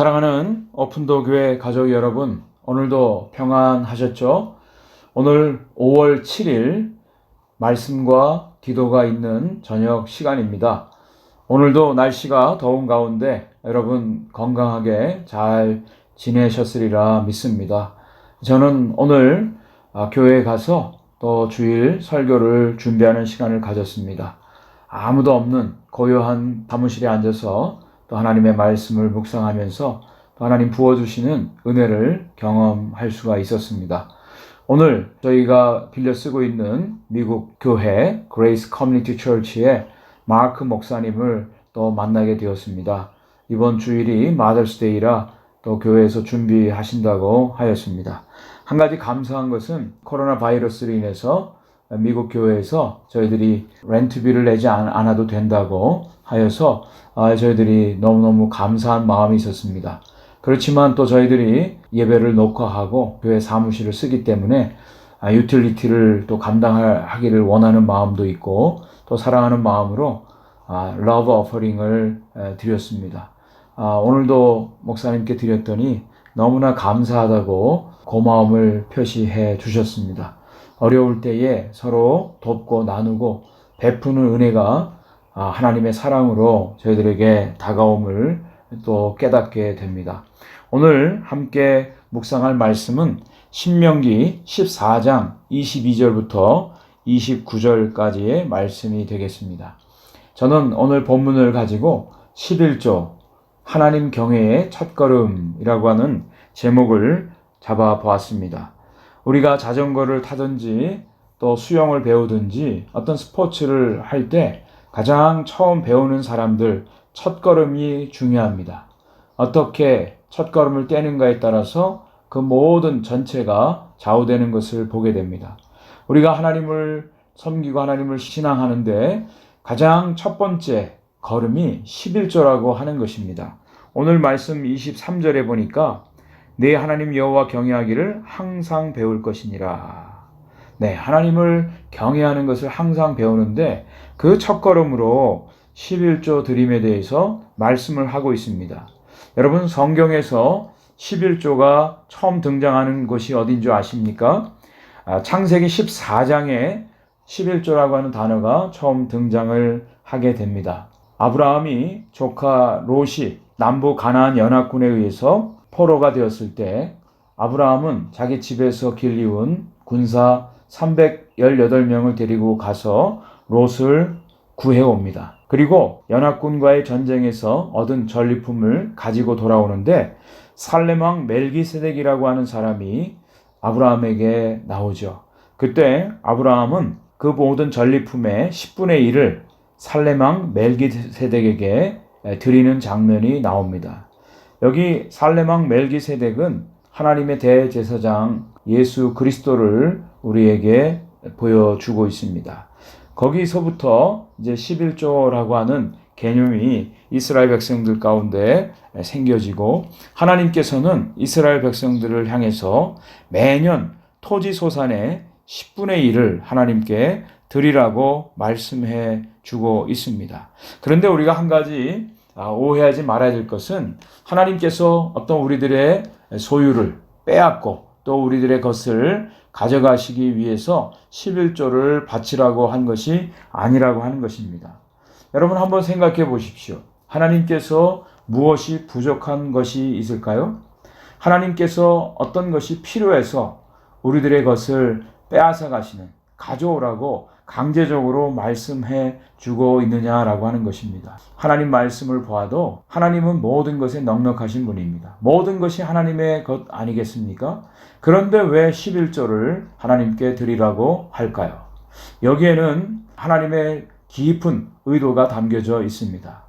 사랑하는 오픈도 교회 가족 여러분, 오늘도 평안하셨죠? 오늘 5월 7일 말씀과 기도가 있는 저녁 시간입니다. 오늘도 날씨가 더운 가운데 여러분 건강하게 잘 지내셨으리라 믿습니다. 저는 오늘 아, 교회에 가서 또 주일 설교를 준비하는 시간을 가졌습니다. 아무도 없는 고요한 사무실에 앉아서 또 하나님의 말씀을 묵상하면서 또 하나님 부어주시는 은혜를 경험할 수가 있었습니다. 오늘 저희가 빌려 쓰고 있는 미국 교회 그레이스 커뮤니티 처치의 마크 목사님을 또 만나게 되었습니다. 이번 주일이 마더스데이라 또 교회에서 준비하신다고 하였습니다. 한 가지 감사한 것은 코로나 바이러스로 인해서 미국 교회에서 저희들이 렌트비를 내지 않아도 된다고 하여서 아, 저희들이 너무너무 감사한 마음이 있었습니다. 그렇지만 또 저희들이 예배를 녹화하고 교회 사무실을 쓰기 때문에 아, 유틸리티를 또 감당하기를 원하는 마음도 있고 또 사랑하는 마음으로 아, 러브 어퍼링을 드렸습니다. 오늘도 목사님께 드렸더니 너무나 감사하다고 고마움을 표시해 주셨습니다. 어려울 때에 서로 돕고 나누고 베푸는 은혜가 아, 하나님의 사랑으로 저희들에게 다가옴을 또 깨닫게 됩니다. 오늘 함께 묵상할 말씀은 신명기 14장 22절부터 29절까지의 말씀이 되겠습니다. 저는 오늘 본문을 가지고 11조 하나님 경외의 첫걸음이라고 하는 제목을 잡아 보았습니다. 우리가 자전거를 타든지 또 수영을 배우든지 어떤 스포츠를 할 때 가장 처음 배우는 사람들 첫걸음이 중요합니다. 어떻게 첫걸음을 떼는가에 따라서 그 모든 전체가 좌우되는 것을 보게 됩니다. 우리가 하나님을 섬기고 하나님을 신앙하는데 가장 첫 번째 걸음이 11조라고 하는 것입니다. 오늘 말씀 23절에 보니까 내 하나님 여호와 경외하기를 항상 배울 것이니라. 네, 하나님을 경외하는 것을 항상 배우는데 그 첫걸음으로 11조 드림에 대해서 말씀을 하고 있습니다. 여러분 성경에서 11조가 처음 등장하는 곳이 어딘 줄 아십니까? 아, 창세기 14장에 11조라고 하는 단어가 처음 등장을 하게 됩니다. 아브라함이 조카 롯이 남부 가나안 연합군에 의해서 포로가 되었을 때 아브라함은 자기 집에서 길리운 군사 318명을 데리고 가서 롯을 구해옵니다. 그리고 연합군과의 전쟁에서 얻은 전리품을 가지고 돌아오는데 살레망 멜기세덱이라고 하는 사람이 아브라함에게 나오죠. 그때 아브라함은 그 모든 전리품의 10분의 1을 살레망 멜기세덱에게 드리는 장면이 나옵니다. 여기 살레망 멜기세덱은 하나님의 대제사장 예수 그리스도를 우리에게 보여주고 있습니다. 거기서부터 이제 11조라고 하는 개념이 이스라엘 백성들 가운데 생겨지고 하나님께서는 이스라엘 백성들을 향해서 매년 토지 소산의 10분의 1을 하나님께 드리라고 말씀해 주고 있습니다. 그런데 우리가 한 가지 아, 오해하지 말아야 될 것은 하나님께서 어떤 우리들의 소유를 빼앗고 또 우리들의 것을 가져가시기 위해서 11조를 바치라고 한 것이 아니라고 하는 것입니다. 여러분 한번 생각해 보십시오. 하나님께서 무엇이 부족한 것이 있을까요? 하나님께서 어떤 것이 필요해서 우리들의 것을 빼앗아 가시는 가져오라고 강제적으로 말씀해 주고 있느냐라고 하는 것입니다. 하나님 말씀을 보아도 하나님은 모든 것에 넉넉하신 분입니다. 모든 것이 하나님의 것 아니겠습니까? 그런데 왜 11조를 하나님께 드리라고 할까요? 여기에는 하나님의 깊은 의도가 담겨져 있습니다.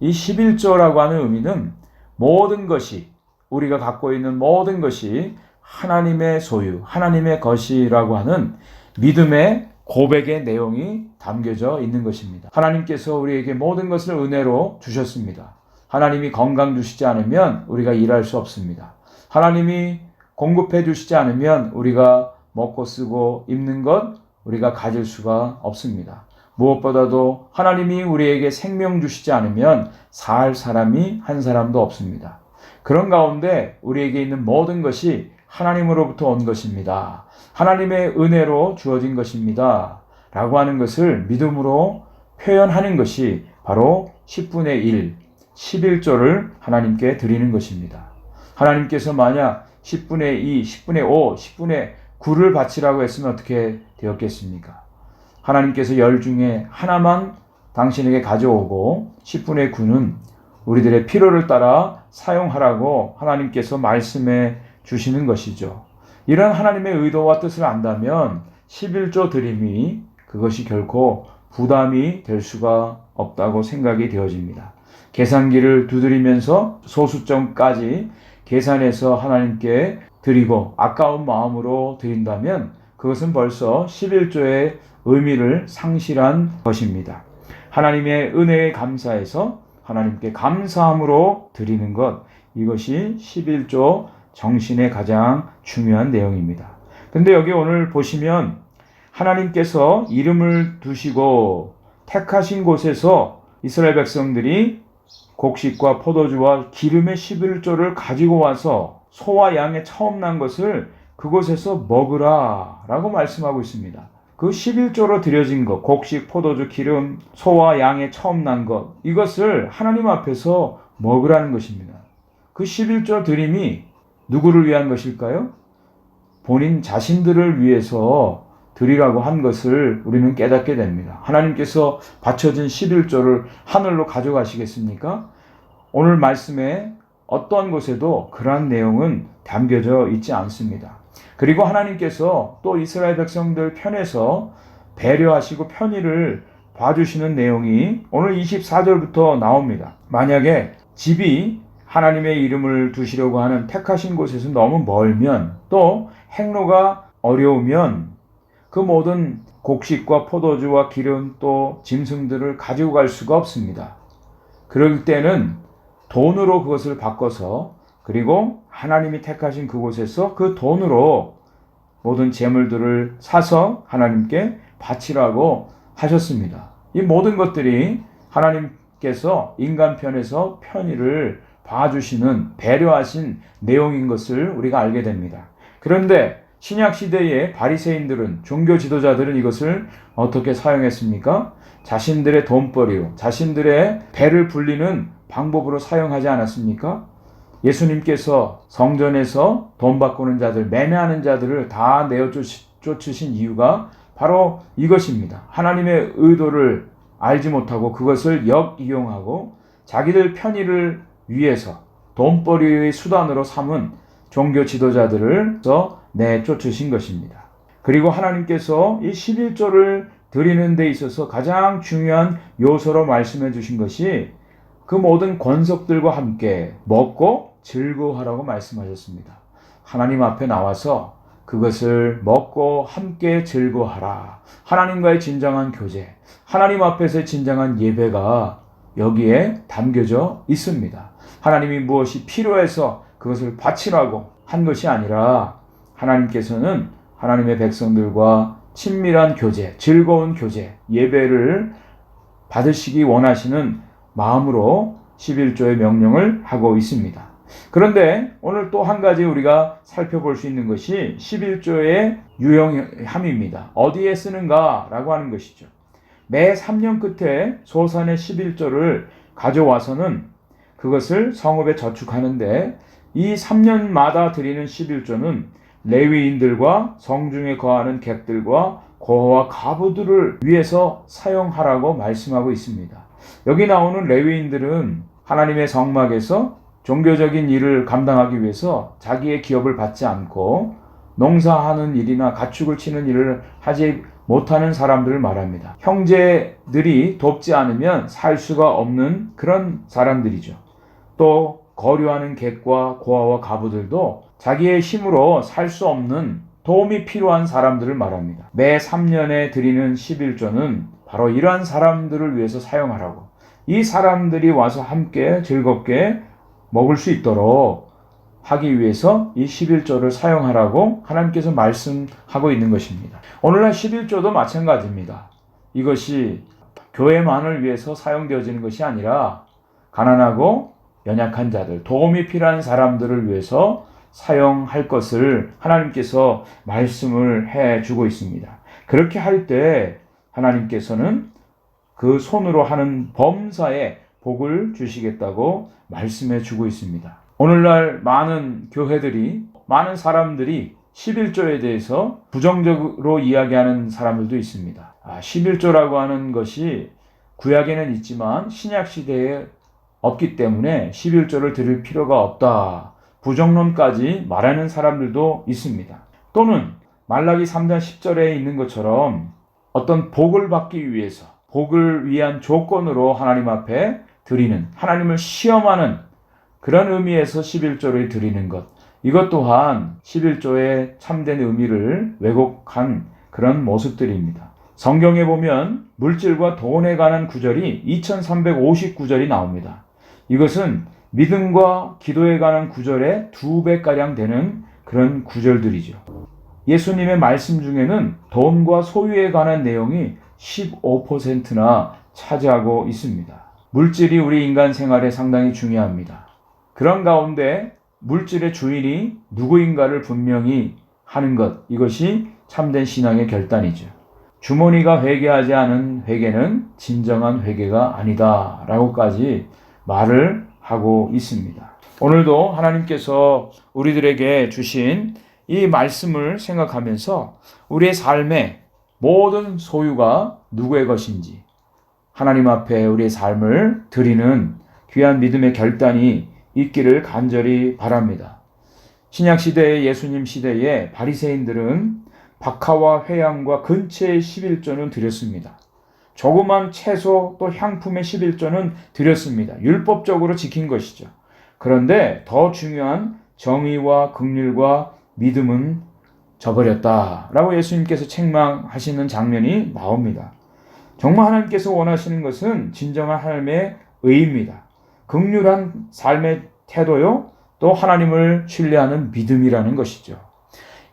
이 11조라고 하는 의미는 모든 것이 우리가 갖고 있는 모든 것이 하나님의 소유, 하나님의 것이라고 하는 믿음의 고백의 내용이 담겨져 있는 것입니다. 하나님께서 우리에게 모든 것을 은혜로 주셨습니다. 하나님이 건강 주시지 않으면 우리가 일할 수 없습니다. 하나님이 공급해 주시지 않으면 우리가 먹고 쓰고 입는 것 우리가 가질 수가 없습니다. 무엇보다도 하나님이 우리에게 생명 주시지 않으면 살 사람이 한 사람도 없습니다. 그런 가운데 우리에게 있는 모든 것이 하나님으로부터 온 것입니다. 하나님의 은혜로 주어진 것입니다. 라고 하는 것을 믿음으로 표현하는 것이 바로 10분의 1, 11조를 하나님께 드리는 것입니다. 하나님께서 만약 10분의 2, 10분의 5, 10분의 9를 바치라고 했으면 어떻게 되었겠습니까? 하나님께서 열 중에 하나만 당신에게 가져오고 10분의 9는 우리들의 필요를 따라 사용하라고 하나님께서 말씀해 주시는 것이죠. 이런 하나님의 의도와 뜻을 안다면 11조 드림이 그것이 결코 부담이 될 수가 없다고 생각이 되어집니다. 계산기를 두드리면서 소수점까지 계산해서 하나님께 드리고 아까운 마음으로 드린다면 그것은 벌써 11조의 의미를 상실한 것입니다. 하나님의 은혜에 감사해서 하나님께 감사함으로 드리는 것 이것이 11조 정신의 가장 중요한 내용입니다. 근데 여기 오늘 보시면 하나님께서 이름을 두시고 택하신 곳에서 이스라엘 백성들이 곡식과 포도주와 기름의 11조를 가지고 와서 소와 양의 처음 난 것을 그곳에서 먹으라 라고 말씀하고 있습니다. 그 11조로 드려진 것, 곡식, 포도주, 기름, 소와 양의 처음 난 것, 이것을 하나님 앞에서 먹으라는 것입니다. 그 11조 드림이 누구를 위한 것일까요? 본인 자신들을 위해서 드리라고 한 것을 우리는 깨닫게 됩니다. 하나님께서 바쳐진 11조를 하늘로 가져가시겠습니까? 오늘 말씀에 어떠한 곳에도 그러한 내용은 담겨져 있지 않습니다. 그리고 하나님께서 또 이스라엘 백성들 편에서 배려하시고 편의를 봐주시는 내용이 오늘 24절부터 나옵니다. 만약에 집이 하나님의 이름을 두시려고 하는 택하신 곳에서 너무 멀면 또 행로가 어려우면 그 모든 곡식과 포도주와 기름 또 짐승들을 가지고 갈 수가 없습니다. 그럴 때는 돈으로 그것을 바꿔서 그리고 하나님이 택하신 그곳에서 그 돈으로 모든 재물들을 사서 하나님께 바치라고 하셨습니다. 이 모든 것들이 하나님께서 인간 편에서 편의를 봐주시는 배려하신 내용인 것을 우리가 알게 됩니다. 그런데 신약 시대의 바리새인들은 종교 지도자들은 이것을 어떻게 사용했습니까? 자신들의 돈벌이로 자신들의 배를 불리는 방법으로 사용하지 않았습니까? 예수님께서 성전에서 돈 바꾸는 자들, 매매하는 자들을 다 내어 쫓으신 이유가 바로 이것입니다. 하나님의 의도를 알지 못하고 그것을 역이용하고 자기들 편의를 위해서 돈벌이의 수단으로 삼은 종교 지도자들을 내쫓으신 것입니다. 그리고 하나님께서 이 11조를 드리는 데 있어서 가장 중요한 요소로 말씀해 주신 것이 그 모든 권속들과 함께 먹고 즐거워하라고 말씀하셨습니다. 하나님 앞에 나와서 그것을 먹고 함께 즐거워하라. 하나님과의 진정한 교제, 하나님 앞에서의 진정한 예배가 여기에 담겨져 있습니다. 하나님이 무엇이 필요해서 그것을 바치라고 한 것이 아니라 하나님께서는 하나님의 백성들과 친밀한 교제, 즐거운 교제, 예배를 받으시기 원하시는 마음으로 11조의 명령을 하고 있습니다. 그런데 오늘 또 한 가지 우리가 살펴볼 수 있는 것이 11조의 유용함입니다. 어디에 쓰는가 라고 하는 것이죠. 매 3년 끝에 소산의 11조를 가져와서는 그것을 성읍에 저축하는데 이 3년마다 드리는 11조는 레위인들과 성중에 거하는 객들과 고아와 가부들을 위해서 사용하라고 말씀하고 있습니다. 여기 나오는 레위인들은 하나님의 성막에서 종교적인 일을 감당하기 위해서 자기의 기업을 받지 않고 농사하는 일이나 가축을 치는 일을 하지 못하는 사람들을 말합니다. 형제들이 돕지 않으면 살 수가 없는 그런 사람들이죠. 또 거류하는 객과 고아와 가부들도 자기의 힘으로 살 수 없는 도움이 필요한 사람들을 말합니다. 매 3년에 드리는 11조는 바로 이러한 사람들을 위해서 사용하라고. 이 사람들이 와서 함께 즐겁게 먹을 수 있도록 하기 위해서 이 11조를 사용하라고 하나님께서 말씀하고 있는 것입니다. 오늘날 11조도 마찬가지입니다. 이것이 교회만을 위해서 사용되어지는 것이 아니라 가난하고 연약한 자들, 도움이 필요한 사람들을 위해서 사용할 것을 하나님께서 말씀을 해 주고 있습니다. 그렇게 할 때 하나님께서는 그 손으로 하는 범사에 복을 주시겠다고 말씀해 주고 있습니다. 오늘날 많은 교회들이, 많은 사람들이 11조에 대해서 부정적으로 이야기하는 사람들도 있습니다. 아, 11조라고 하는 것이 구약에는 있지만 신약 시대에 없기 때문에 11조를 드릴 필요가 없다. 부정론까지 말하는 사람들도 있습니다. 또는 말라기 3장 10절에 있는 것처럼 어떤 복을 받기 위해서 복을 위한 조건으로 하나님 앞에 드리는 하나님을 시험하는 그런 의미에서 11조를 드리는 것. 이것 또한 11조의 참된 의미를 왜곡한 그런 모습들입니다. 성경에 보면 물질과 돈에 관한 구절이 2359절이 나옵니다. 이것은 믿음과 기도에 관한 구절의 두 배가량 되는 그런 구절들이죠. 예수님의 말씀 중에는 돈과 소유에 관한 내용이 15%나 차지하고 있습니다. 물질이 우리 인간 생활에 상당히 중요합니다. 그런 가운데 물질의 주인이 누구인가를 분명히 하는 것, 이것이 참된 신앙의 결단이죠. 주머니가 회개하지 않은 회개는 진정한 회개가 아니다. 라고까지 말을 하고 있습니다. 오늘도 하나님께서 우리들에게 주신 이 말씀을 생각하면서 우리의 삶의 모든 소유가 누구의 것인지 하나님 앞에 우리의 삶을 드리는 귀한 믿음의 결단이 있기를 간절히 바랍니다. 신약 시대의 예수님 시대에 바리새인들은 박하와 회양과 근처의 11조는 드렸습니다. 조그만 채소 또 향품의 11조는 드렸습니다. 율법적으로 지킨 것이죠. 그런데 더 중요한 정의와 긍휼과 믿음은 저버렸다라고 예수님께서 책망하시는 장면이 나옵니다. 정말 하나님께서 원하시는 것은 진정한 하나님의 의입니다. 극률한 삶의 태도요, 또 하나님을 신뢰하는 믿음이라는 것이죠.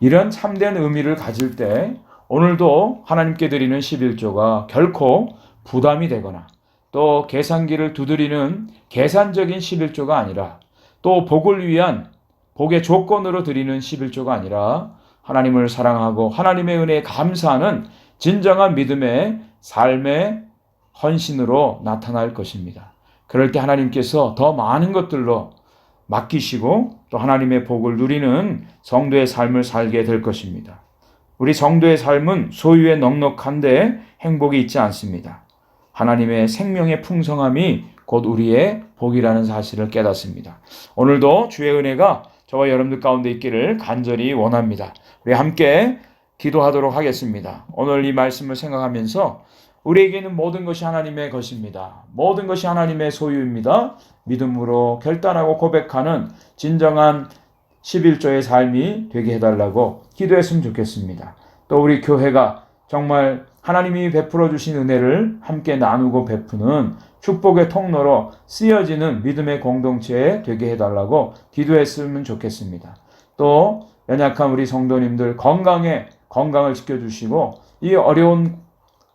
이런 참된 의미를 가질 때 오늘도 하나님께 드리는 11조가 결코 부담이 되거나 또 계산기를 두드리는 계산적인 11조가 아니라 또 복을 위한 복의 조건으로 드리는 11조가 아니라 하나님을 사랑하고 하나님의 은혜에 감사하는 진정한 믿음의 삶의 헌신으로 나타날 것입니다. 그럴 때 하나님께서 더 많은 것들로 맡기시고 또 하나님의 복을 누리는 성도의 삶을 살게 될 것입니다. 우리 성도의 삶은 소유에 넉넉한데 행복이 있지 않습니다. 하나님의 생명의 풍성함이 곧 우리의 복이라는 사실을 깨닫습니다. 오늘도 주의 은혜가 저와 여러분들 가운데 있기를 간절히 원합니다. 우리 함께 기도하도록 하겠습니다. 오늘 이 말씀을 생각하면서 우리에게는 모든 것이 하나님의 것입니다. 모든 것이 하나님의 소유입니다. 믿음으로 결단하고 고백하는 진정한 11조의 삶이 되게 해달라고 기도했으면 좋겠습니다. 또 우리 교회가 정말 하나님이 베풀어 주신 은혜를 함께 나누고 베푸는 축복의 통로로 쓰여지는 믿음의 공동체 되게 해달라고 기도했으면 좋겠습니다. 또 연약한 우리 성도님들 건강에 건강을 지켜주시고 이 어려운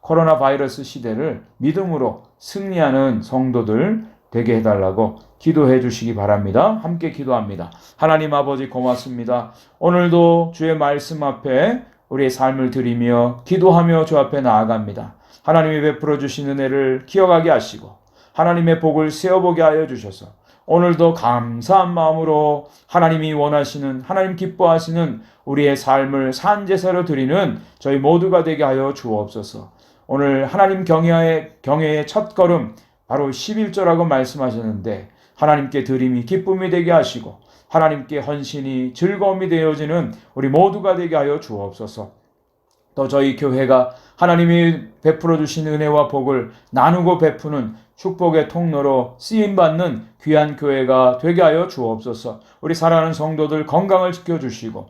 코로나 바이러스 시대를 믿음으로 승리하는 성도들 되게 해달라고 기도해 주시기 바랍니다. 함께 기도합니다. 하나님 아버지 고맙습니다. 오늘도 주의 말씀 앞에 우리의 삶을 드리며 기도하며 주 앞에 나아갑니다. 하나님이 베풀어 주신 은혜를 기억하게 하시고 하나님의 복을 세어보게 하여 주셔서 오늘도 감사한 마음으로 하나님이 원하시는 하나님 기뻐하시는 우리의 삶을 산제사로 드리는 저희 모두가 되게 하여 주옵소서. 오늘 하나님 경외의 경외의 첫 걸음 바로 11조라고 말씀하셨는데 하나님께 드림이 기쁨이 되게 하시고 하나님께 헌신이 즐거움이 되어지는 우리 모두가 되게 하여 주옵소서. 또 저희 교회가 하나님이 베풀어 주신 은혜와 복을 나누고 베푸는 축복의 통로로 쓰임 받는 귀한 교회가 되게 하여 주옵소서. 우리 사랑하는 성도들 건강을 지켜 주시고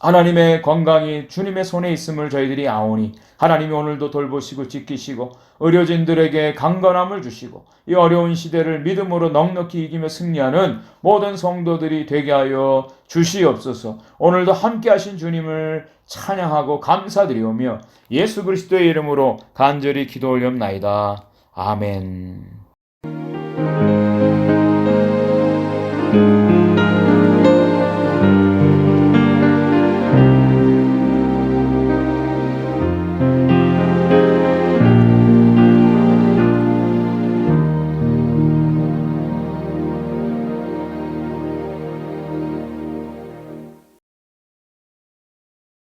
하나님의 건강이 주님의 손에 있음을 저희들이 아오니 하나님이 오늘도 돌보시고 지키시고 의료진들에게 강건함을 주시고 이 어려운 시대를 믿음으로 넉넉히 이기며 승리하는 모든 성도들이 되게 하여 주시옵소서 오늘도 함께 하신 주님을 찬양하고 감사드리오며 예수 그리스도의 이름으로 간절히 기도 올렵나이다. 아멘